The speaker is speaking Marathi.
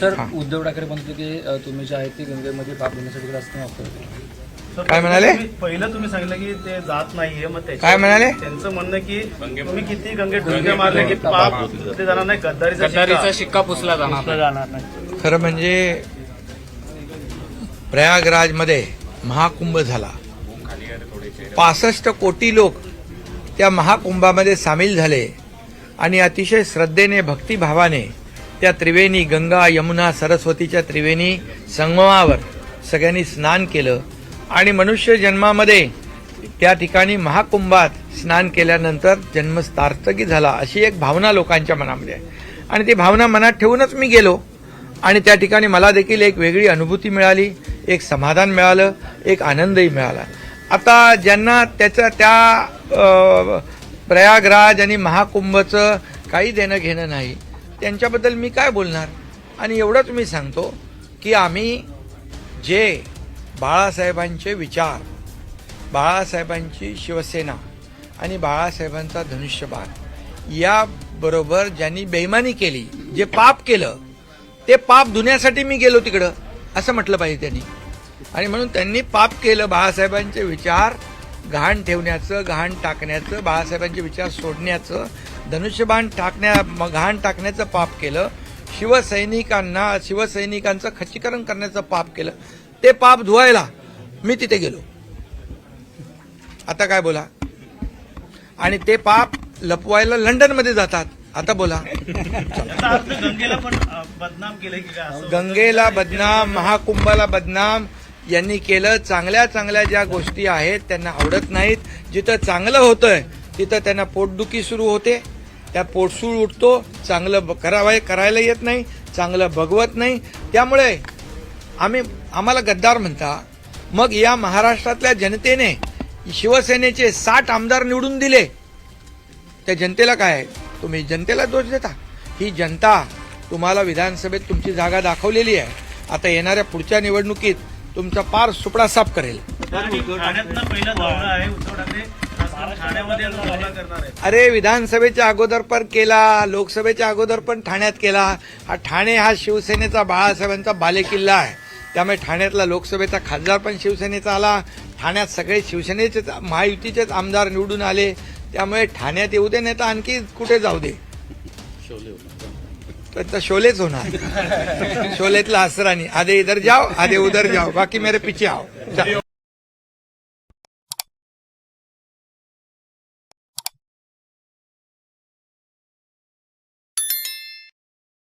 सर. उद्धव ठाकरे म्हणतो की तुम्ही जे आहे ते गंगेमध्ये पाप घेण्यासाठी रस्ते वापरतो काय म्हणाले? पहिलं तुम्ही सांगितलं की ते जात नाहीये मग काय म्हणाले? त्यांचं म्हणणं की तुम्ही किती गंगेत डुंगे मारले की पाप ते जाणार नाही गद्दारीचा गद्दारीचा शिक्का शिक्का पुसला जाणार पुसला जाणार नाही. खरं म्हणजे प्रयागराजमध्ये महाकुंभ झाला. पासष्ट कोटी लोक त्या महाकुंभामध्ये सामील झाले आणि अतिशय श्रद्धेने भक्तिभावाने त्या त्रिवेणी गंगा यमुना सरस्वतीच्या त्रिवेणी संगमावर सगळ्यांनी स्नान केलं. आणि मनुष्य जन्मामध्ये त्या ठिकाणी महाकुंभात स्नान केल्यानंतर जन्म सार्थकी झाला अशी एक भावना लोकांच्या मनामध्ये आहे. आणि ती भावना मनात ठेवूनच मी गेलो. आणि त्या ठिकाणी मला देखील एक वेगळी अनुभूती मिळाली एक समाधान मिळालं एक आनंदही मिळाला. आता ज्यांना त्याचं त्या प्रयागराज आणि महाकुंभचं काही देणं घेणं नाही त्यांच्याबद्दल मी काय बोलणार? आणि एवढंच मी सांगतो की आम्ही जे बाळासाहेबांचे विचार बाळासाहेबांची शिवसेना आणि बाळासाहेबांचा धनुष्यबाण याबरोबर ज्यांनी बेईमानी केली जे पाप केलं ते पाप धुण्यासाठी मी गेलो तिकडं असं म्हटलं पाहिजे त्यांनी. आणि म्हणून त्यांनी पाप केलं बाळासाहेबांचे विचार घाण ठेवण्याचं घाण टाकण्याचं बाळासाहेबांचे विचार सोडण्याचं धनुष्यबाण टाकण्या घाण टाकण्याचं पाप केलं. शिवसैनिकांना शिवसैनिकांचं खच्चीकरण करण्याचं पाप केलं. ते पाप धुवायला मी तिथे गेलो. आता काय बोला? आणि ते पाप लपवायला लंडनमध्ये जातात. आता बोला. गंगेला पण बदनाम केलं गंगेला बदनाम महाकुंभाला बदनाम यांनी केलं. चांगल्या चांगल्या ज्या गोष्टी आहेत त्यांना आवडत नाहीत. जिथं चांगलं होतंय तिथं त्यांना पोटदुखी सुरू होते. त्या पोटसूळ उठतो चांगलं ब- करावं करायला येत नाही चांगलं भगवत नाही. त्यामुळे आम्ही आम्हाला गद्दार म्हणता मग या महाराष्ट्रातल्या जनतेने शिवसेनेचे साठ आमदार निवडून दिले. त्या जनतेला काय आहे? तुम्ही जनतेला दोष देता. ही जनता तुम्हाला विधानसभेत तुमची जागा दाखवलेली आहे. आता येणाऱ्या पुढच्या निवडणुकीत तुमचा पार सुपडा साफ करेल. ठाण्यामध्ये करणार आहे. अरे विधानसभेच्या अगोदर पण केला लोकसभेच्या अगोदर पण ठाण्यात केला. हा ठाणे हा शिवसेनेचा बाळासाहेबांचा बालेकिल्ला आहे. त्यामुळे ठाण्यातला लोकसभेचा खासदार पण शिवसेनेचा आला. ठाण्यात सगळे शिवसेनेचेच महायुतीचेच आमदार निवडून आले. त्यामुळे ठाण्यात येऊ दे नाही तर आणखी कुठे जाऊ दे. तर शोलेच होणार. शोलेतला असरानी आधे इधर जाओ आधे उधर जाओ. बाकी मेरे पीछे आओ.